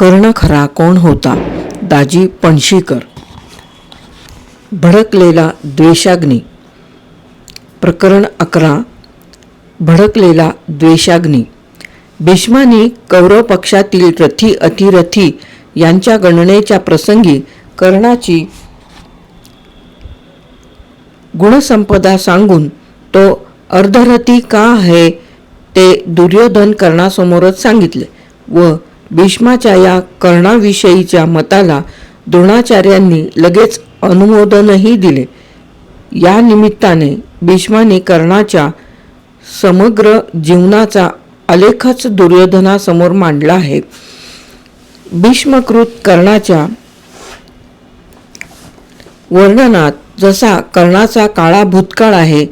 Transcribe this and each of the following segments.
कर्ण खरा कोण होता? दाजी पणशीकर. भडकलेला द्वेषाग्नी. प्रकरण अकरा. भडकलेला द्वेषाग्नी. भीष्मानी कौरव पक्षातील रथी अतिरथी यांच्या गणनेच्या प्रसंगी कर्णाची गुणसंपदा सांगून तो अर्धरथी का आहे ते दुर्योधन कर्णासमोरच सांगितले व भीष्माच्या या कर्णाविषयीच्या मताला द्रोणाचार्यांनी लगेच अनुमोदनही दिले. या निमित्ताने भीष्माने कर्णाच्या समग्र जीवनाचा आलेखच दुर्योधनासमोर मांडला आहे. भीष्मकृत कर्णाच्या वर्णनात जसा कर्णाचा काळा भूतकाळ आहे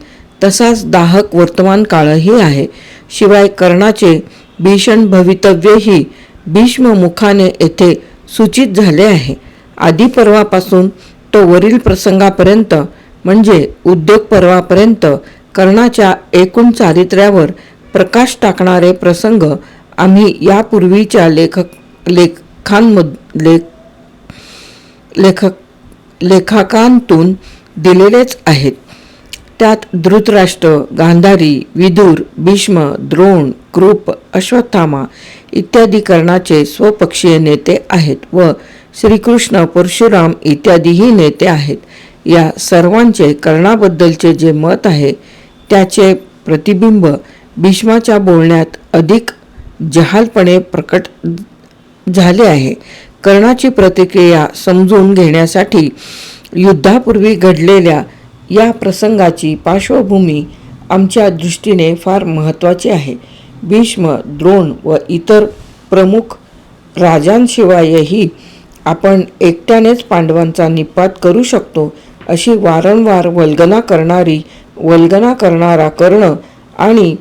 तसाच दाहक वर्तमान काळही आहे. शिवाय कर्णाचे भीषण भवितव्यही भीष्म मुखाने येथे सूचित झाले आहे. आदिपर्वापासून तो वरील प्रसंगापर्यंत म्हणजे उद्योग पर्वापर्यंत कर्णाच्या एकूण चारित्र्यावर प्रकाश टाकणारे प्रसंग आम्ही यापूर्वीच्या लेखक लेखांमध लेख लेखक लेखकांतून दिलेलेच आहेत. त्यात धृतराष्ट्र गांधारी विदुर भीष्म द्रोण कृप अश्वत्थामा इत्यादी कर्णाचे स्वपक्षीय नेते आहेत व श्रीकृष्ण परशुराम इत्यादीही नेते आहेत. या सर्वांचे कर्णाबद्दलचे जे मत आहे त्याचे प्रतिबिंब भीष्माच्या बोलण्यात अधिक जहालपणे प्रकट झाले आहे. कर्णाची प्रतिक्रिया समजून घेण्यासाठी युद्धापूर्वी घडलेल्या या प्रसंगाची पार्श्वभूमी आमच्या दृष्टीने फार महत्त्वाची आहे. भीष्म द्रोण व इतर प्रमुख राजांशिवायही आपण एकट्यानेच पांडवांचा निपात करू शकतो अशी वारंवार वल्गना करणारी वल्गना करणारा कर्ण आणि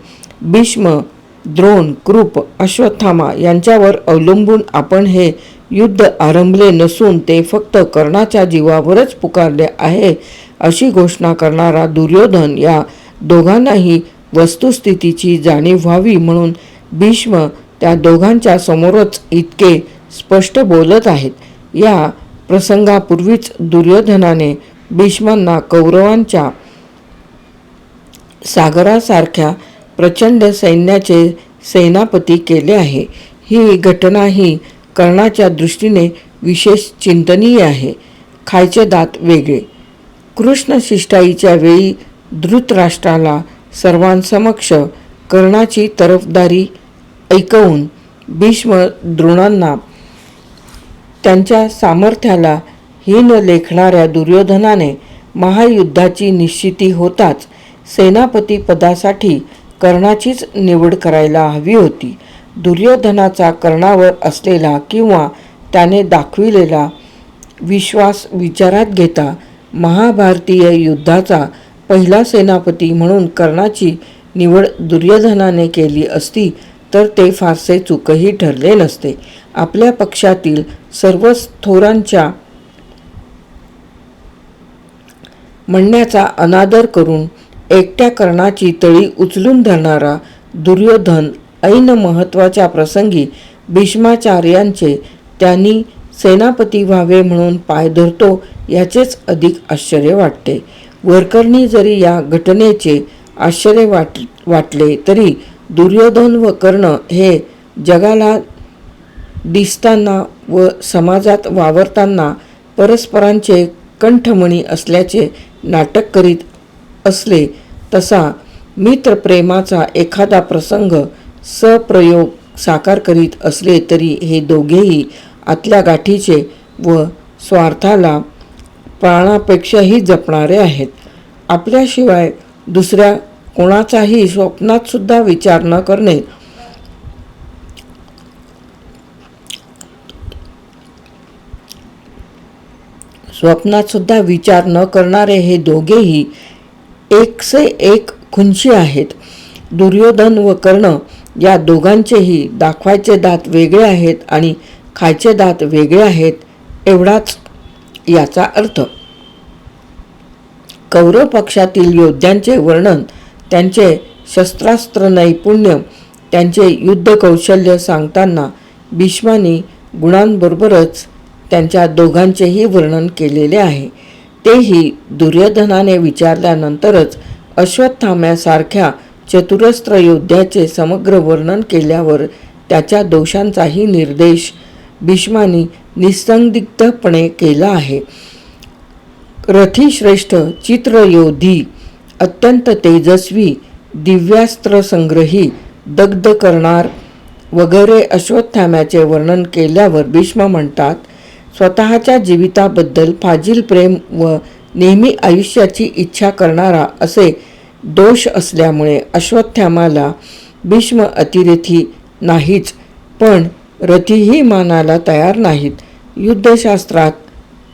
भीष्म द्रोण कृप अश्वत्थामा यांच्यावर अवलंबून आपण हे युद्ध आरंभले नसून ते फक्त कर्णाच्या जीवावरच पुकारले आहे अशी घोषणा करणारा दुर्योधन या दोघांनाही वस्तुस्थितीची जाणीव व्हावी म्हणून भीष्म त्या दोघांच्या समोरच इतके स्पष्ट बोलत आहेत. या प्रसंगापूर्वीच दुर्योधनाने भीष्मांना कौरवांच्या सागरासारख्या प्रचंड सैन्याचे सेनापती केले आहे. ही घटना ही कर्णाच्या दृष्टीने विशेष चिंतनीय आहे. खायचे दात वेगळे. कृष्ण शिष्टाईच्या वेळी धृतराष्ट्राला सर्वांसमक्ष कर्णाची तरफदारी ऐकवून भीष्म द्रोणांना त्यांच्या सामर्थ्याला हीन लेखणाऱ्या दुर्योधनाने महायुद्धाची निश्चिती होताच सेनापती पदासाठी कर्णाचीच निवड करायला हवी होती. दुर्योधनाचा कर्णावर असलेला किंवा त्याने दाखविलेला विश्वास विचारात घेता महाभारतीय युद्धाचा पहिला सेनापती म्हणून कर्णाची निवड दुर्योधनाने केली असती तर ते फारसे चूकही ठरले नसते. आपल्या पक्षातील सर्वच थोरांच्या म्हणण्याचा अनादर करून एकट्या कर्णाची तळी उचलून धरणारा दुर्योधन ऐन महत्त्वाच्या प्रसंगी भीष्माचार्यांचे त्यांनी सेनापती व्हावे म्हणून पाय धरतो याचेच अधिक आश्चर्य वाटते. वरकरणी जरी या घटनेचे आश्चर्य वाट वाटले तरी दुर्योधन व कर्ण हे जगाला दिसताना व समाजात वावरताना परस्परांचे कंठमणी असल्याचे नाटक करीत असले तसा मित्रप्रेमाचा एखादा प्रसंग सप्रयोग साकार करीत असले तरी हे दोघेही आतल्या गाठीचे व स्वार्थाला प्राणापेक्षाही जपणारे आहेत. आपल्याशिवाय दुसऱ्या कोणाचाही स्वप्नात सुद्धा विचार न करणे स्वप्नात सुद्धा विचार न करणारे हे दोघेही एकसे एक खुंशी आहेत. दुर्योधन व कर्ण या दोघांचेही दाखवायचे दात वेगळे आहेत आणि खायचे दात वेगळे आहेत एवढाच याचा अर्थ. कौरव पक्षातील योद्ध्यांचे वर्णन त्यांचे शस्त्रास्त्र नैपुण्य त्यांचे युद्ध कौशल्य सांगताना भीष्मानी गुणांबरोबरच त्यांच्या दोघांचेही वर्णन केलेले आहे. तेही दुर्योधनाने विचारल्यानंतरच अश्वत्थाम्यासारख्या चतुरस्त्र योद्ध्याचे समग्र वर्णन केल्यावर त्याच्या दोषांचाही निर्देश भीष्मानी निसंदिग्धपणे केला आहे. रथीश्रेष्ठ चित्रयोधी अत्यंत तेजस्वी दिव्यास्त्र संग्रही दग्ध करणार वगैरे अश्वत्थाम्याचे वर्णन केल्यावर भीष्म म्हणतात स्वतःच्या जीविताबद्दल फाजील प्रेम व नेहमी आयुष्याची इच्छा करणारा असे दोष असल्यामुळे अश्वत्थामाला भीष्म अतिरेथी नाहीच पण रथीही मानाला तयार नाहीत. युद्धशास्त्रात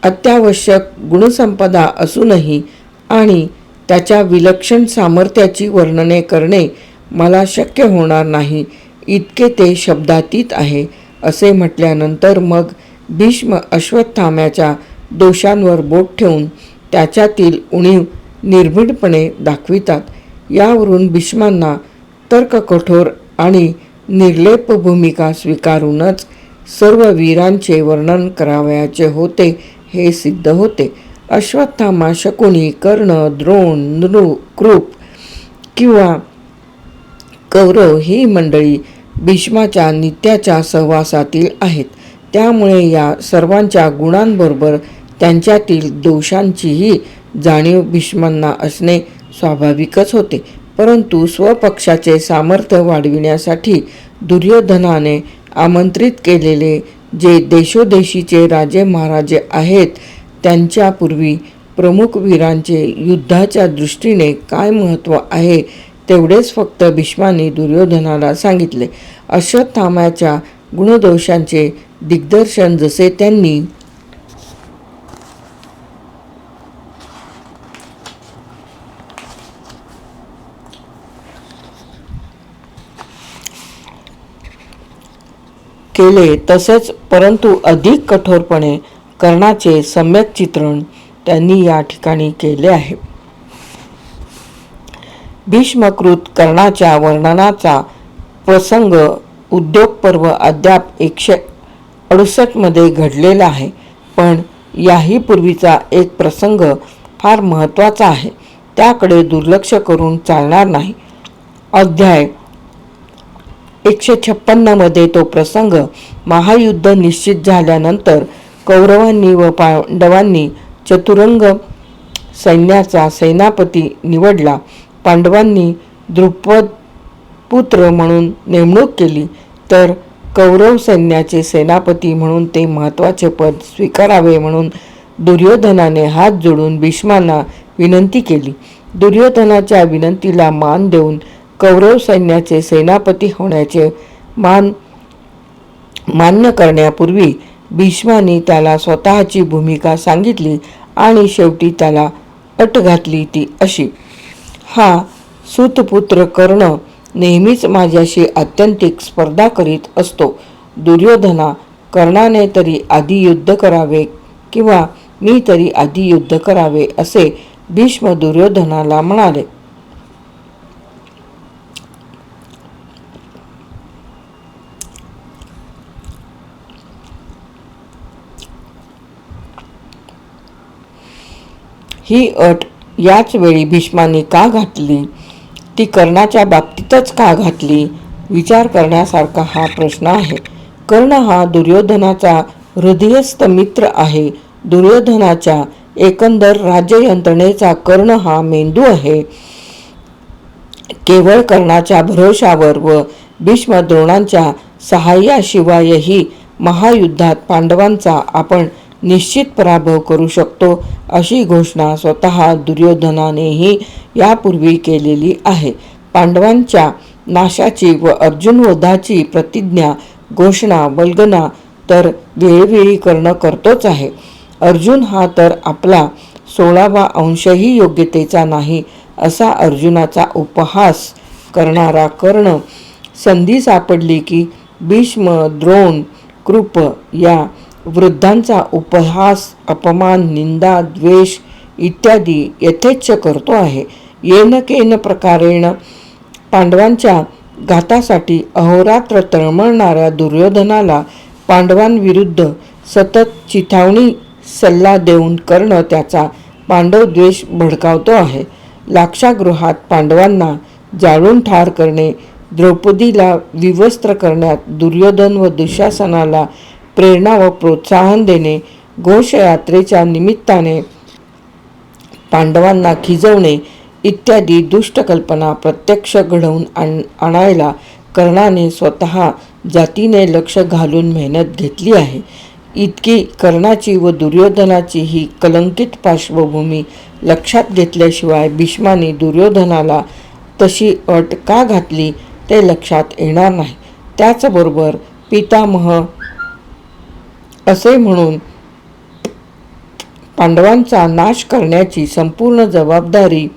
अत्यावश्यक गुणसंपदा असूनही आणि त्याच्या विलक्षण सामर्थ्याची वर्णने करणे मला शक्य होणार नाही इतके ते शब्दातीत आहे असे म्हटल्यानंतर मग भीष्म अश्वत्थाम्याच्या दोषांवर बोट ठेवून त्याच्यातील उणीव निर्भीडपणे दाखवितात. यावरून भीष्मांना तर्ककठोर आणि निर्लेप भूमिका स्वीकारूनच सर्व वीरांचे वर्णन करावयाचे होते हे सिद्ध होते. अश्वत्थामा शकुनी कर्ण द्रोण नृ कृप किंवा कौरव ही मंडळी भीष्माच्या नित्याच्या सहवासातील आहेत. त्यामुळे या सर्वांच्या गुणांबरोबर त्यांच्यातील दोषांचीही जाणीव भीष्मांना असणे स्वाभाविकच होते. परंतु स्वपक्षाचे सामर्थ्य वाढविण्यासाठी दुर्योधनाने आमंत्रित केलेले जे देशोदेशीचे राजे महाराजे आहेत त्यांच्यापूर्वी प्रमुख वीरांचे युद्धाच्या दृष्टीने काय महत्त्व आहे तेवढेच फक्त भीष्माने दुर्योधनाला सांगितले. अश्वत्थामाच्या गुणदोषांचे दिग्दर्शन जसे त्यांनी केले तसेच परंतु अधिक कठोरपणे कर्णाचे सम्यक चित्रण त्यांनी या ठिकाणी केले आहे. भीष्मकृत कर्णाच्या वर्णनाचा प्रसंग उद्योग पर्व अद्याप एकशे अडुसष्टमध्ये घडलेला आहे पण याही पूर्वीचा एक प्रसंग फार महत्त्वाचा आहे. त्याकडे दुर्लक्ष करून चालणार नाही. अध्याय एकशे छप्पन्नमध्ये तो प्रसंग महायुद्ध निश्चित झाल्यानंतर कौरवांनी व पांडवांनी चतुरंग सैन्याचा सेनापती निवडला. पांडवांनी द्रुपद पुत्र म्हणून नेमणूक केली. तर कौरव सैन्याचे सेनापती म्हणून ते महत्त्वाचे पद स्वीकारावे म्हणून दुर्योधनाने हात जोडून भीष्मांना विनंती केली. दुर्योधनाच्या विनंतीला मान देऊन कौरव सैन्याचे सेनापती होण्याचे मान मान्य करण्यापूर्वी भीष्माने त्याला स्वतःची भूमिका सांगितली आणि शेवटी त्याला अट घातली ती अशी. हा सुतपुत्र कर्ण नेहमीच माझ्याशी अत्यंतिक स्पर्धा करीत असतो. दुर्योधना कर्णाने तरी आधी युद्ध करावे किंवा मी तरी आधी युद्ध करावे असे भीष्म दुर्योधनाला म्हणाले. ही अट याच वेळी भीष्माने का घातली? ती कर्णाच्या बाबतीतच का घातली? विचार करण्यासारखा हा प्रश्न आहे. कर्ण हा दुर्योधनाचा हृदयस्थ मित्र आहे. दुर्योधनाच्या एकंदर राज्ययंत्रणेचा कर्ण हा मेंदू आहे. केवळ कर्णाच्या भरोशावर व भीष्म द्रोणांच्या सहाय्याशिवायही महायुद्धात पांडवांचा आपण निश्चित पराभव करू शकतो अशी घोषणा स्वतः दुर्योधनानेही यापूर्वी केलेली आहे. पांडवांच्या नाशाची व अर्जुनवधाची प्रतिज्ञा घोषणा वल्गना तर वेळोवेळी करणं करतोच आहे. अर्जुन हा तर आपला सोळावा अंशही योग्यतेचा नाही असा अर्जुनाचा उपहास करणारा कर्ण संधी सापडली की भीष्म द्रोण कृप या वृद्धांचा उपहास अपमान निंदा द्वेष इत्यादी यथेच्छ करतो आहे. येन केन प्रकारेण पांडवांच्या घातासाठी अहोरात्र तळमळणाऱ्या दुर्योधनाला पांडवांविरुद्ध सतत चिथावणी सल्ला देऊन कर्ण त्याचा पांडव द्वेष भडकावतो आहे. लाक्षागृहात पांडवांना जाळून ठार करणे द्रौपदीला विवस्त्र करण्यात दुर्योधन व दुशासनाला प्रेरणा व प्रोत्साहन देणे घोषयात्रेच्या निमित्ताने पांडवांना खिजवणे इत्यादी दुष्टकल्पना प्रत्यक्ष घडवून आण आणायला कर्णाने स्वतः जातीने लक्ष घालून मेहनत घेतली आहे. इतकी कर्णाची व दुर्योधनाची ही कलंकित पार्श्वभूमी लक्षात घेतल्याशिवाय भीष्माने दुर्योधनाला तशी अट का घातली ते लक्षात येणार नाही. त्याचबरोबर पितामह असे म्हणून पांडवांचा नाश करण्याची संपूर्ण जबाबदारी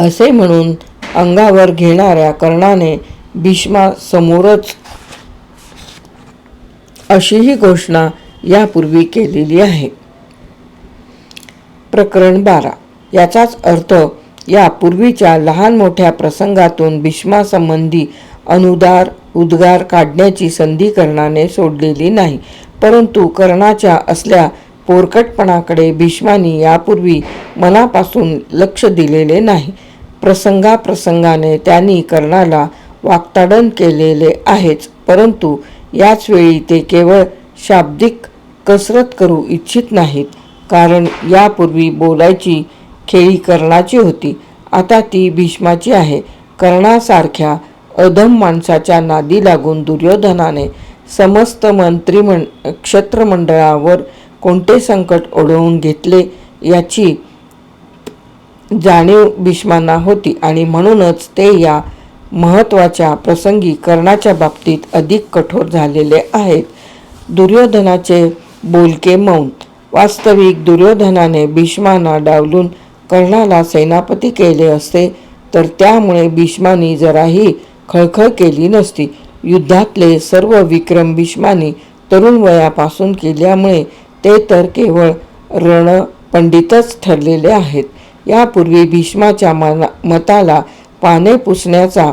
असे म्हणून अंगावर घेणाऱ्या कर्णाने भीष्मासमोरच अशीही घोषणा यापूर्वी केलेली आहे. प्रकरण बारा. याचाच अर्थ या पूर्वीच्या लहान मोठ्या प्रसंगातून भीष्मासंबंधी अनुदार उद्गार काढण्याची संधी कर्णाने सोडलेली नाही. परंतु कर्णाच्या असल्या पोरकटपणाकडे भीष्मानी यापूर्वी मनापासून लक्ष दिलेले नाही. प्रसंगाप्रसंगाने त्यांनी कर्णाला वाक्ताडन केलेले आहेच परंतु याच वेळी ते केवळ शाब्दिक कसरत करू इच्छित नाहीत कारण यापूर्वी बोलायची खेळी कर्णाची होती. आता ती भीष्माची आहे. कर्णासारख्या अधम माणसाच्या नादी लागून दुर्योधनाने समस्त मंत्रिमं क्षत्रमंडळावर कोणते संकट ओढवून घेतले याची जाणीव भीष्मांना होती आणि म्हणूनच ते या महत्त्वाच्या प्रसंगी कर्णाच्या बाबतीत अधिक कठोर झालेले आहेत. दुर्योधनाचे बोलके मौन. वास्तविक दुर्योधनाने भीष्मांना डावलून कर्णाला सेनापती केले असते तर त्यामुळे भीष्मानी जराही खळखळ केली नसती. युद्धातले सर्व विक्रम भीष्मानी तरुण वयापासून केल्यामुळे ते तर केवळ रणपंडितच ठरलेले आहेत. यापूर्वी भीष्माच्या मना मताला पाने पुसण्याचा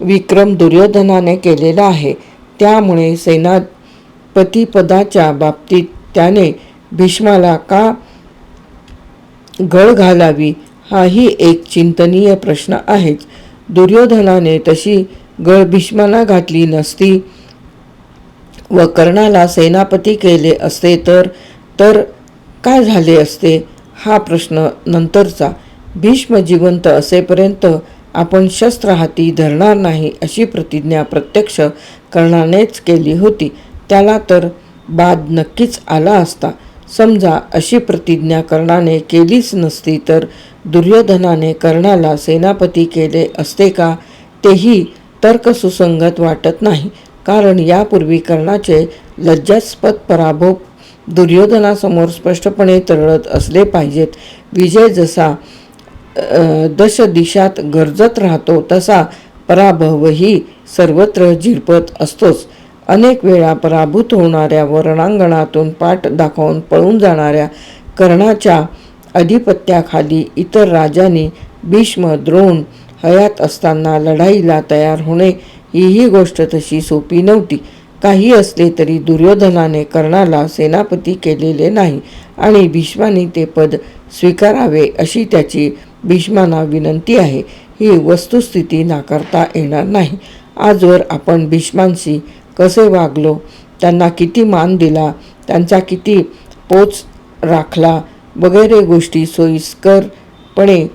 विक्रम दुर्योधनाने केलेला आहे. त्यामुळे सेनापतीपदाच्या बाबतीत त्याने भीष्माला का गळ घालावी हाही एक चिंतनीय प्रश्न आहेच. दुर्योधनाने तशी गळ भीष्माला घातली नसती व कर्णाला सेनापती केले असते तर तर काय झाले असते? हा प्रश्न नंतरचा. भीष्म जिवंत असेपर्यंत आपण शस्त्र हाती धरणार नाही अशी प्रतिज्ञा प्रत्यक्ष कर्णानेच केली होती. त्याला तर बाद नक्कीच आला असता. समजा अशी प्रतिज्ञा कर्णाने केलीच नसती तर दुर्योधनाने कर्णाला सेनापती केले असते का तेही तर्कसुसंगत वाटत नाही. कारण यापूर्वी कर्णाचे लज्जास्पद पराभव दुर्योधनासमोर स्पष्टपणे तरळत असले पाहिजेत. विजय जसा दश दिशात गरजत राहतो तसा पराभवही सर्वत्र झिरपत असतोच. अनेक वेळा पराभूत होणाऱ्या व रणांगणातून पाठ दाखवून पळून जाणाऱ्या कर्णाच्या अधिपत्याखाली इतर राजांनी भीष्म द्रोण हयात असताना लढाईला तयार होणे हीही गोष्ट तशी सोपी नव्हती. काही असले तरी दुर्योधनाने कर्णाला सेनापती केलेले नाही आणि भीष्माने ते पद स्वीकारावे अशी त्याची भीष्मांना विनंती आहे. ही वस्तुस्थिती नाकारता येणार नाही. आजवर आपण भीष्मांशी कसे वागलो? त्यांना किती मान दिला? त्यांचा किती पोच राखला? वगैरे गोष्टी सोयीस्करपणे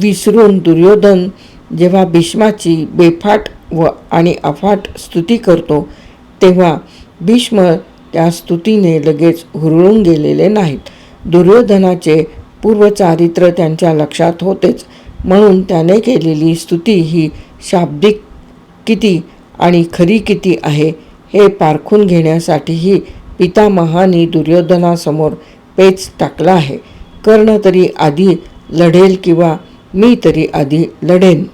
विसरून दुर्योधन जेव्हा भीष्माची बेफाट व आणि अफाट स्तुती करतो तेव्हा भीष्म त्या स्तुतीने लगेच हुरळून गेलेले नाहीत. दुर्योधनाचे पूर्वचारित्र त्यांच्या लक्षात होतेच म्हणून त्याने केलेली स्तुती ही शाब्दिक किती आणि खरी किती आहे हे पारखून घेण्यासाठीही पितामहानी दुर्योधनासमोर पेच टाकला आहे. कर्ण तरी आधी लढेल किंवा मी तरी आधी लढेन.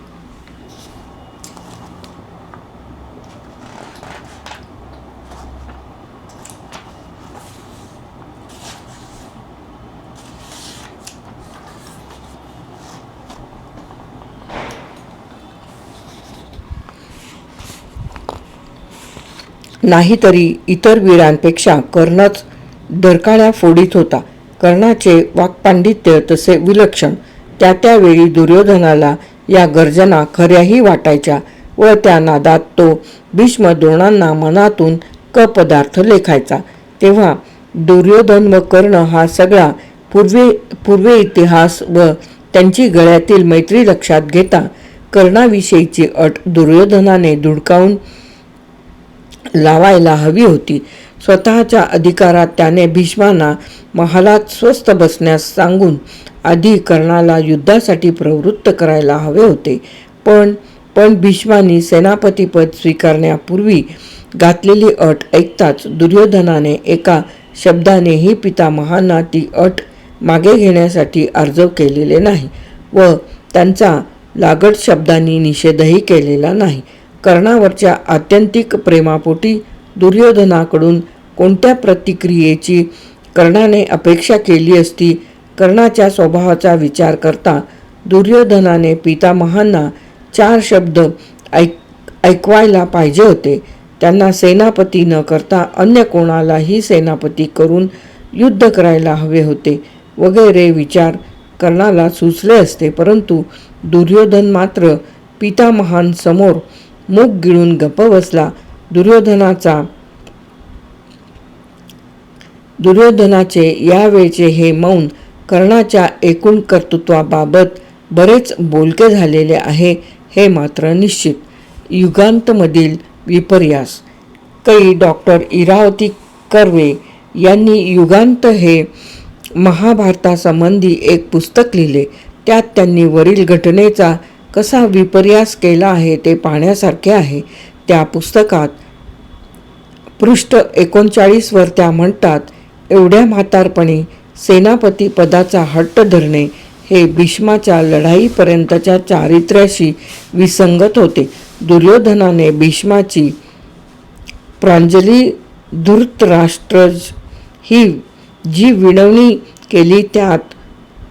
नाहीतरी इतर वीरांपेक्षा कर्णच डरकाळ्या फोडीत होता. कर्णाचे वाक्पांडित्य तसे विलक्षण. त्या त्यावेळी दुर्योधनाला या गर्जना खऱ्याही वाटायच्या व त्या नादात तो भीष्म द्रोणांना मनातून क पदार्थ लेखायचा. तेव्हा दुर्योधन व कर्ण हा सगळा पूर्वे पूर्वे इतिहास व त्यांची गळ्यातील मैत्री लक्षात घेता कर्णाविषयीची अट दुर्योधनाने धुडकावून लावायला हवी होती. स्वतःच्या अधिकारात त्याने भीष्मांना महालात स्वस्थ बसण्यास सांगून आधी कर्णाला युद्धासाठी प्रवृत्त करायला हवे होते. पण पण भीष्मांनी सेनापतीपद स्वीकारण्यापूर्वी घातलेली अट ऐकताच दुर्योधनाने एका शब्दानेही पितामहांना ती अट मागे घेण्यासाठी अर्ज केलेले नाही व त्यांचा लागट शब्दांनी निषेधही केलेला नाही. कर्णावरच्या आत्यंतिक प्रेमापोटी दुर्योधनाकडून कोणत्या प्रतिक्रियेची कर्णाने अपेक्षा केली असती? कर्णाच्या स्वभावाचा विचार करता दुर्योधनाने पितामहांना चार शब्द ऐक ऐकवायला पाहिजे होते. त्यांना सेनापती न करता अन्य कोणालाही सेनापती करून युद्ध करायला हवे होते. वगैरे विचार कर्णाला सुचले असते परंतु दुर्योधन मात्र पितामहांसमोर मूग गिळून गप्प बसला. दुर्योधनाचा दुर्योधनाचे यावेळचे हे मौन कर्णाच्या एकूण कर्तृत्वाबाबत बरेच बोलके झालेले आहे हे मात्र निश्चित. युगांतमधील विपर्यास. कै डॉक्टर इरावती कर्वे यांनी युगांत हे महाभारतासंबंधी एक पुस्तक लिहिले. त्यात त्यांनी वरील घटनेचा कसा विपर्यास केला आहे ते पाहण्यासारखे आहे. त्या पुस्तकात पृष्ठ एकोणचाळीसवर त्या म्हणतात एवढ्या म्हातारपणी सेनापती पदाचा हट्ट धरणे हे भीष्माच्या लढाईपर्यंतच्या चारित्र्याशी विसंगत होते. दुर्योधनाने भीष्माची प्रांजली धृतराष्ट्रज ही जी विनवणी केली त्यात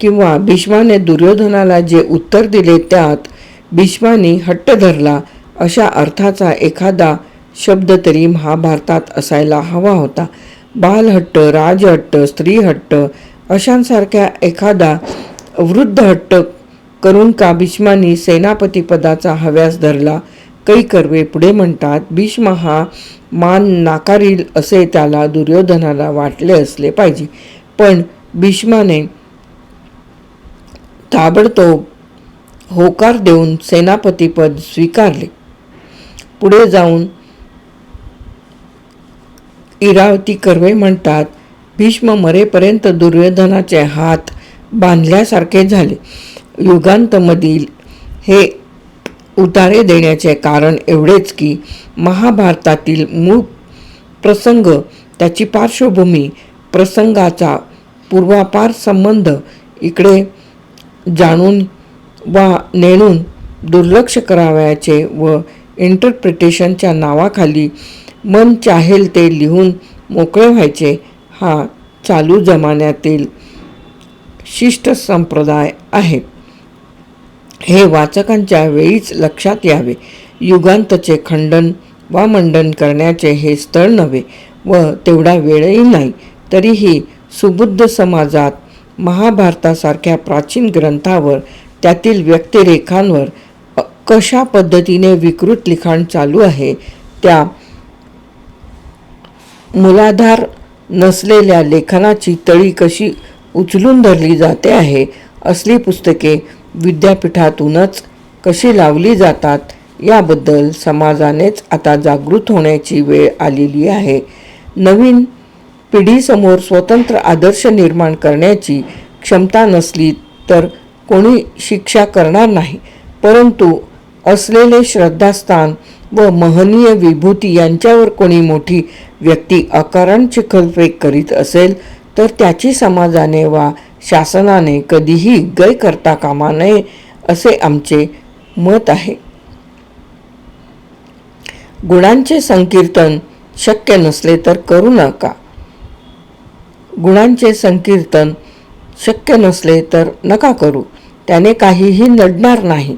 किंवा भीष्माने दुर्योधनाला जे उत्तर दिले त्यात भीष्माने हट्ट धरला अशा अर्थाचा एखादा शब्द तरी महाभारतात असायला हवा होता. बालहट्ट राजहट्ट स्त्रीहट्ट अशांसारख्या एखादा वृद्ध हट्ट करून का भीष्मानी सेनापतीपदाचा हव्यास धरला? कै कर्वे पुढे म्हणतात भीष्म हा मान नाकारील असे त्याला दुर्योधनाला वाटले असले पाहिजे. पण भीष्माने ताबडतोब होकार देऊन सेनापतीपद स्वीकारले. पुढे जाऊन इरावती कर्वे म्हणतात भीष्म मरेपर्यंत दुर्योधनाचे हात बांधल्यासारखे झाले. युगांतमधील हे उतारे देण्याचे कारण एवढेच की महाभारतातील मूळ प्रसंग त्याची पार्श्वभूमी प्रसंगाचा पूर्वापार संबंध इकडे जाणून वा नेणून दुर्लक्ष करावयाचे व इंटरप्रिटेशनच्या नावाखाली मन चाहेल ते लिहून मोकळे व्हायचे हा चालू जमान्यातील शिष्ट संप्रदाय आहे. हे वाचकांच्या वेळीच लक्षात यावे. युगांतचे खंडन वा मंडन करण्याचे हे स्थळ नव्हे व तेवढा वेळही नाही. तरीही सुबुद्ध समाजात महाभारतासारख्या प्राचीन ग्रंथावर त्यातील व्यक्तिरेखांवर कशा पद्धतीने विकृत लिखाण चालू आहे त्या मूलाधार नसलेल्या लेखनाची तळी कशी उचलून धरली जाते आहे असली पुस्तके विद्यापीठातूनच कशी लावली जातात याबद्दल समाजानेच आता जागृत होण्याची वेळ आलेली आहे. नवीन पिढीसमोर स्वतंत्र आदर्श निर्माण करण्याची क्षमता नसली तर कोणी शिक्षा करणार नाही परंतु असलेले श्रद्धास्थान व महनीय विभूती यांच्यावर कोणी मोठी व्यक्ती अकारण चिखलफेक करीत असेल तर त्याची समाजाने वा शासनाने कधीही गय करता कामा नये असे आमचे मत आहे. गुणांचे संकीर्तन शक्य नसले तर करू नका. गुणांचे संकीर्तन शक्य नसले तर नका करू. त्याने काहीही नडणार नाही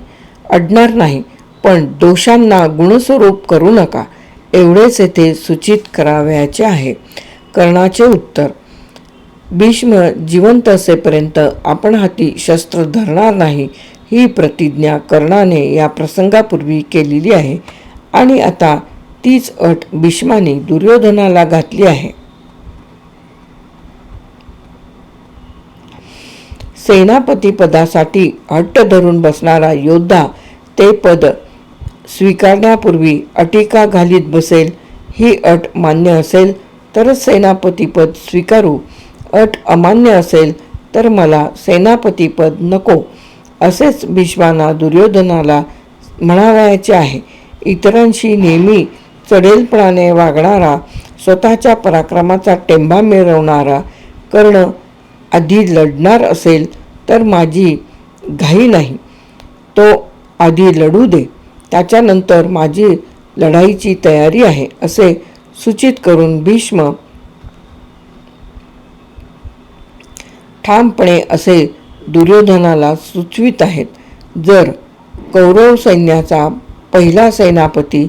अडणार नाही. पण दोषांना गुणस्वरूप करू नका. एवढेच येथे सूचित करावयाचे आहे. कर्णाचे उत्तर भीष्म जिवंत असेपर्यंत आपण हाती शस्त्र धरणार नाही. ही प्रतिज्ञा कर्णाने या प्रसंगापूर्वी केलेली आहे. आणि आता तीच अट भीष्माने दुर्योधनाला घातली आहे. सेनापती पदासाठी हट्ट धरून बसणारा योद्धा ते पद स्वीकारण्यापूर्वी अटिका घालीत बसेल. ही अट मान्य असेल तरच सेनापतीपद स्वीकारू. अट अमान्य असेल तर मला सेनापतीपद नको. असेच भीष्माना दुर्योधनाला म्हणावयाचे आहे. इतरांशी नेहमी चढेलपणाने वागणारा स्वतःच्या पराक्रमाचा टेंबा मिळवणारा कर्ण आधी लढणार असेल तर माझी घाई नाही. तो आधी लढू दे. त्याच्यानंतर माझी लढाईची तयारी आहे असे सूचित करून भीष्म ठामपणे असे दुर्योधनाला सुचवित आहेत. जर कौरव सैन्याचा पहिला सेनापती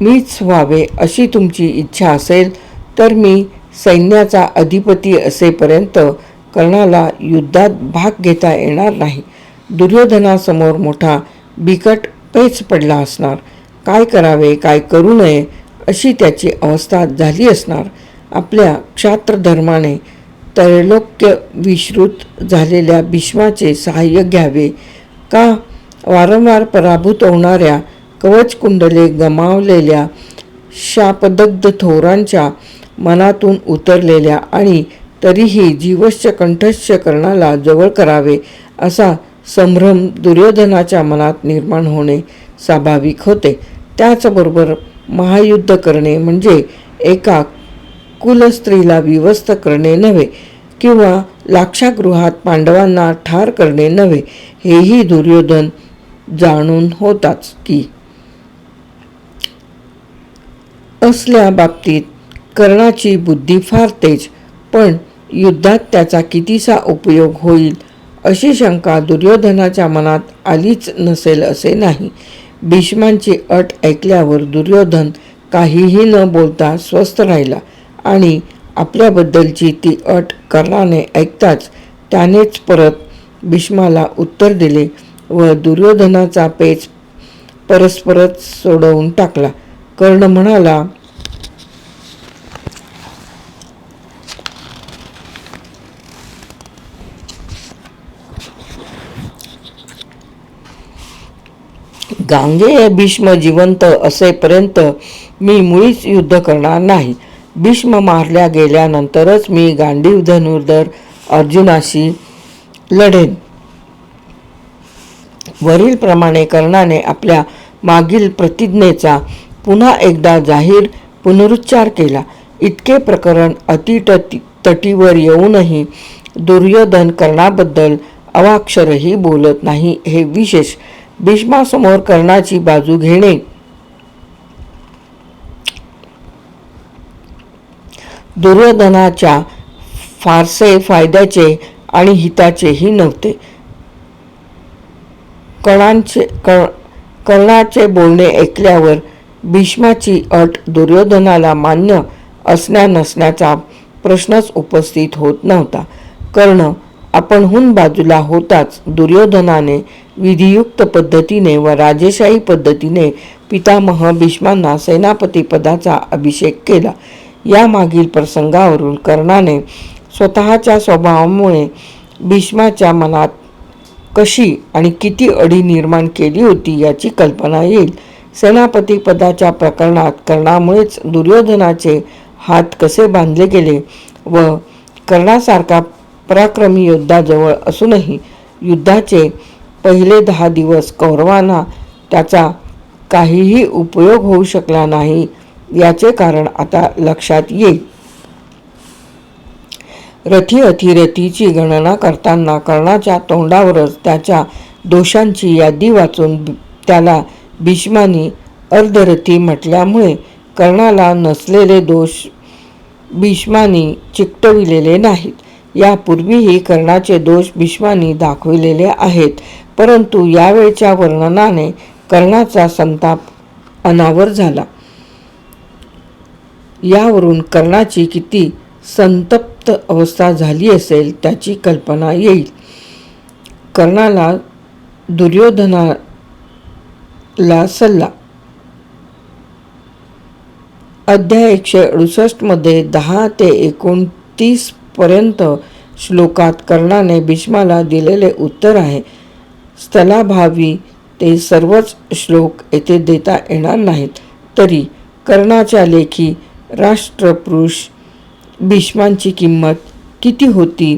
मीच व्हावे अशी तुमची इच्छा असेल तर मी सैन्याचा अधिपती असेपर्यंत कर्णाला युद्धात भाग घेता येणार नाही. दुर्योधनासमोर मोठा बिकट पेच पडला असणार. काय करावे काय करू नये अशी त्याची अवस्था झाली असणार. आपल्या क्षात्रधर्माने त्रैलोक्य विश्रुत झालेल्या भीष्माचे सहाय्य घ्यावे. का वारंवार पराभूत होणाऱ्या कवचकुंडले गमावलेल्या शापदग्ध थोरांच्या मनातून उतरलेल्या आणि तरीही जीवश्च कंठश्च कर्णाला जवळ करावे असा संभ्रम दुर्योधनाच्या मनात निर्माण होणे स्वाभाविक होते. त्याचबरोबर महायुद्ध करणे म्हणजे एका कुलस्त्रीला विवस्त करणे नव्हे किंवा लाक्षागृहात पांडवांना ठार करणे नव्हे हेही दुर्योधन जाणून होताच की. असल्या बाबतीत कर्णाची बुद्धी फार तेज पण युद्धात त्याचा कितीसा उपयोग होईल अशी शंका दुर्योधनाच्या मनात आलीच नसेल असे नाही. भीष्मांची अट ऐकल्यावर दुर्योधन काहीही न बोलता स्वस्थ राहिला आणि आपल्याबद्दलची ती अट कर्णाने ऐकताच त्यानेच परत भीष्माला उत्तर दिले व दुर्योधनाचा पेच परस्परच सोडवून टाकला. कर्ण म्हणाला गांगेय भीष्म जिवंत असेपर्यंत मी मुळीच युद्ध करणार नाही. भीष्म मारल्या गेल्यानंतरच मी गांडीव धनुर्धर अर्जुनाशी लढेन. वरीलप्रमाणे कर्णाने आपल्या मागील प्रतिज्ञेचा पुन्हा एकदा जाहीर पुनरुच्चार केला. इतके प्रकरण अतिटती तटीवर येऊनही दुर्योधन कर्णाबद्दल अवाक्षरही बोलत नाही हे विशेष भीष्मासमोर कर्णाची बाजू घेणे. दुर्योधनाच्या फारसे फायद्याचे आणि हिताचेही नव्हते. कणांचे कर्णाचे बोलणे ऐकल्यावर भीष्माची अट दुर्योधनाला मान्य असण्या नसण्याचा प्रश्नच उपस्थित होत नव्हता. कर्ण आपणहून बाजूला होताच दुर्योधनाने विधियुक्त पद्धतीने व राजेशाही पद्धतीने पितामह भीष्मांना सेनापतीपदाचा अभिषेक केला. यामागील प्रसंगावरून कर्णाने स्वतःच्या स्वभावामुळे भीष्माच्या मनात कशी आणि किती अडी निर्माण केली होती याची कल्पना येईल. सेनापती पदाच्या प्रकरणात कर्णामुळेच दुर्योधनाचे हात कसे बांधले गेले व कर्णासारखा पराक्रमी योद्धाजवळ असूनही युद्धाचे पहिले दहा दिवस कौरवांना त्याचा काहीही उपयोग होऊ शकला नाही याचे कारण आता लक्षात येईल. रथी अतिरथीची गणना करताना कर्णाच्या तोंडावरच त्याच्या दोषांची यादी वाचून त्याला भीष्मानी अर्धरथी म्हटल्यामुळे कर्णाला नसलेले दोष भीष्मानी चिकटविलेले नाहीत. यापूर्वीही कर्णाचे दोष भीष्मानी दाखविलेले आहेत. परंतु यावेळच्या वर्णनाने कर्णाचा संताप अनावर झाला. यावरून कर्णाची किती संतप्त अवस्था झाली असेल त्याची कल्पना येईल. कर्णाला दुर्योधनाला सल्ला. अध्याय एकशे अडुसष्टमध्ये दहा ते एकोणतीस पर्यंत श्लोकात कर्णाने भीष्माला दिलेले उत्तर आहे. स्थलाभावी ते सर्वच श्लोक येथे देता येणार नाहीत. तरी कर्णाच्या लेखी राष्ट्रपुरुष भीष्मांची किंमत किती होती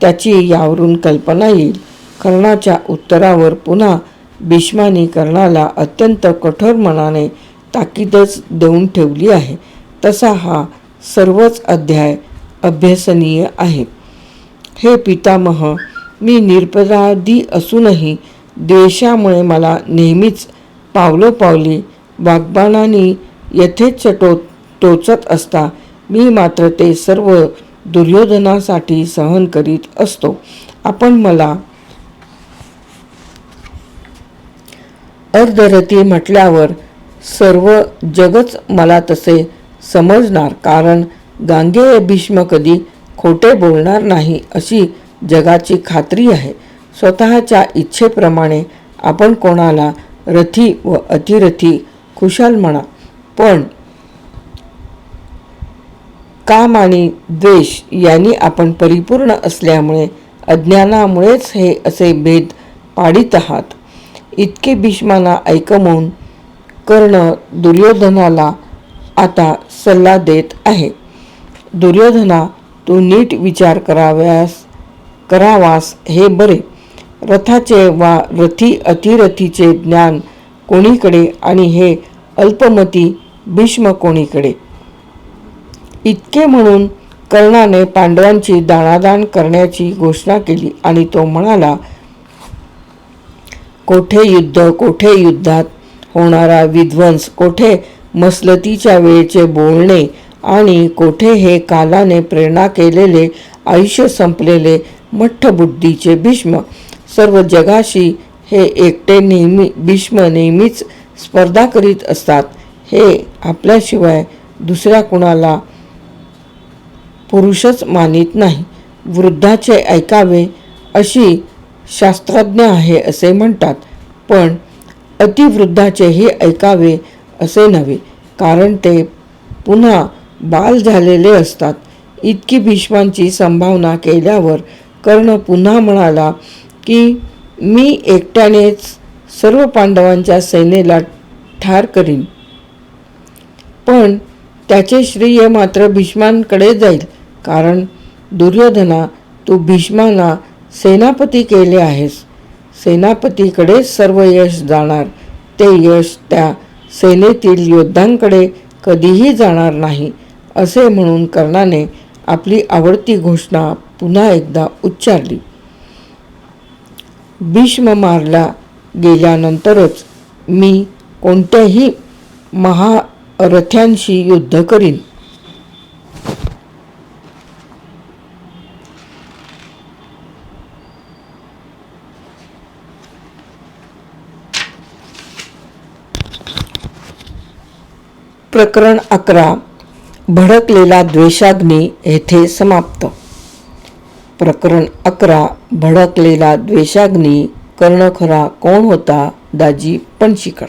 त्याची यावरून कल्पना येईल. कर्णाच्या उत्तरावर पुन्हा भीष्मानी कर्णाला अत्यंत कठोर मनाने ताकीदच देऊन ठेवली आहे. तसा हा सर्वच अध्याय अभ्यसनीय आहे. हे पितामह मी निरपराधी असूनही द्वेषामुळे मला नेहमीच पावलोपावली वाग्बाणाने यथेच्छ टो टोचत असता मी मात्र ते सर्व दुर्योधनासाठी सहन करीत असतो. आपण मला अर्धरती म्हटल्यावर सर्व जगच मला तसे समजणार कारण गांगेय भीष्म कधी खोटे बोलणार नाही अशी जगाची खात्री आहे. स्वतःच्या इच्छेप्रमाणे आपण कोणाला रथी व अतिरथी खुशाल म्हणा पण काम आणि द्वेष यांनी आपण परिपूर्ण असल्यामुळे अज्ञानामुळेच हे असे भेद पाडित आहात. इतके भीष्माना ऐकमवून कर्ण दुर्योधनाला आता सल्ला देत आहे. दुर्योधना तू नीट विचार कराव्यास करावास हे बरे. रथाचे वा रथी अतिरथीचे ज्ञान कोणीकडे आणि हे अल्पमती भीष्म कोणीकडे? इतके म्हणून कर्णाने पांडवांची दाणादाण करण्याची घोषणा केली आणि तो म्हणाला कोठे युद्ध कोठे युद्धात? होणारा विध्वंस कोठे मसलतीच्या वेळेचे बोलणे आणि कोठे हे कालाने प्रेरणा केलेले आयुष्य संपलेले मठ्ठबुद्धीचे भीष्म. सर्व जगाशी हे एकटे नेहमी भीष्म नेहमीच स्पर्धा करीत असतात. हे आपल्याशिवाय दुसऱ्या कुणाला पुरुषच मानित नाही. वृद्धाचे ऐकावे अशी शास्त्रज्ञ आहे असे म्हणतात. पण अतिवृद्धाचेही ऐकावे असे नव्हे कारण ते पुन्हा बाल झालेले असतात. इतकी भीष्मांची संभावना केल्यावर कर्ण पुन्हा म्हणाला की मी एकट्यानेच सर्व पांडवांच्या सेनेला ठार करीन. पण त्याचे श्रेय मात्र भीष्मांकडे जाईल. कारण दुर्योधना तू भीष्माला सेनापती केले आहेस. सेनापतीकडेच सर्व यश जाणार. ते यश त्या सेनेतील योद्धांकडे कधीही जाणार नाही. असे म्हणून कर्णाने आपली आवडती घोषणा पुन्हा एकदा उच्चारली. भीष्म मारला गेल्यानंतरच मी कोणत्याही महारथ्यांशी युद्ध करीन. प्रकरण अकरा. भडकलेला द्वेषाग्नी येथे समाप्त. प्रकरण अकरा भडकलेला द्वेषाग्नी कर्णखरा कोण होता? दाजी पणशीकर.